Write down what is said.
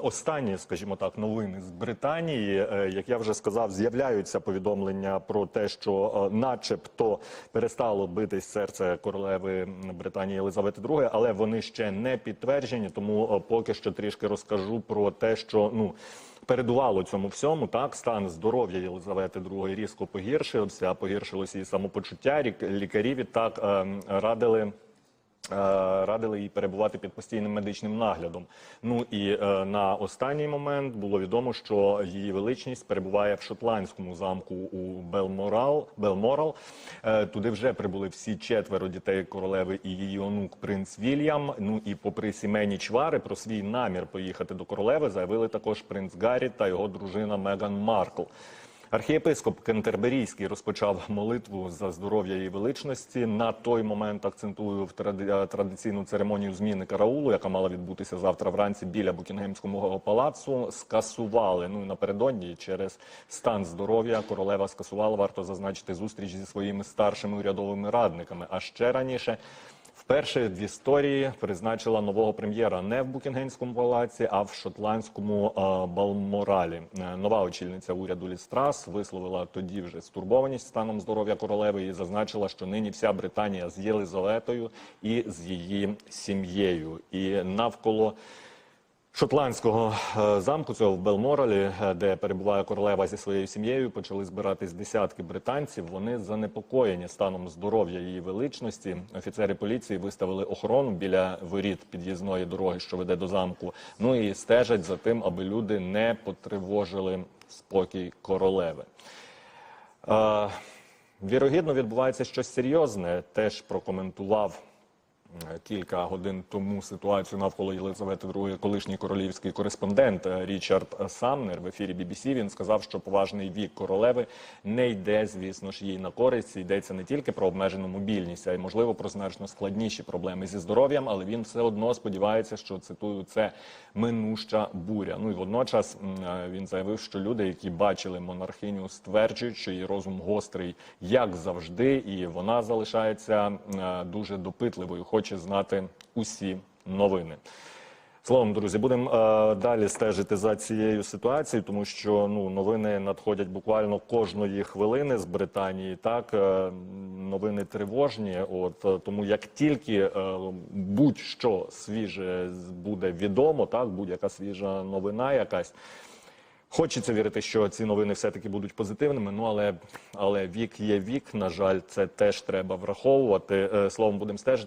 останні, скажімо так, новини з Британії, е, як я вже сказав, з'являються повідомлення про те, що, е, начебто, перестало битись серце королеви Британії Єлизавети II, але вони ще не підтверджені. Тому е, поки що трішки розкажу про те, що ну. Передувало цьому всьому, так стан здоров'я Єлизавети II різко погіршився, погіршилося і самопочуття. Лікарі відтак ем, радили радили їй перебувати під постійним медичним наглядом. Ну і е, на останній момент було відомо, що її величність перебуває в шотландському замку у Белморал. Белморал. Е, туди вже прибули всі четверо дітей королеви і її онук принц Вільям. Ну і попри сімейні чвари про свій намір поїхати до королеви заявили також принц Гаррі та його дружина Меган Маркл. Архієпископ Кентерберійський розпочав молитву за здоров'я її величності. На той момент акцентую в тради- традиційну церемонію зміни караулу, яка мала відбутися завтра вранці біля Букінгемського палацу. Скасували. Ну напередодні через стан здоров'я королева скасувала. Варто зазначити зустріч зі своїми старшими урядовими радниками. А ще раніше. Вперше в історії призначила нового прем'єра не в Букінгенському палаці, а в шотландському е, Балморалі. Е, Нова очільниця уряду Лістрас висловила тоді вже стурбованість станом здоров'я королеви і зазначила, що нині вся Британія з Єлизаветою і з її сім'єю. І навколо шотландського е, замку цього в Белморалі, е, де перебуває королева зі своєю сім'єю, почали збиратись десятки британців. Вони занепокоєні станом здоров'я її величності. Офіцери поліції виставили охорону біля воріт під'їзної дороги, що веде до замку. Ну і стежать за тим, аби люди не потривожили спокій королеви. Е, Вірогідно, відбувається щось серйозне. Теж прокоментував кілька годин тому ситуацію навколо Єлизавети II колишній королівський кореспондент е, Річард Самнер в ефірі BBC. Він сказав, що поважний вік королеви не йде, звісно ж, їй на користь. Йдеться не тільки про обмежену мобільність, а й можливо про значно складніші проблеми зі здоров'ям, але він все одно сподівається, що цитую це минуща буря. Ну і водночас е, він заявив, що люди, які бачили монархиню, стверджують, що її розум гострий, як завжди, і вона залишається е, дуже допитливою, хоче знати усі новини. Словом, друзі, будемо е, далі стежити за цією ситуацією, тому що ну новини надходять буквально кожної хвилини з Британії. Так е, новини тривожні. От е, тому як тільки е, будь-що свіже буде відомо, так будь-яка свіжа новина, якась. Хочеться вірити, що ці новини все-таки будуть позитивними. Ну але але вік є вік. На жаль, це теж треба враховувати. Е, Словом, будемо стежити.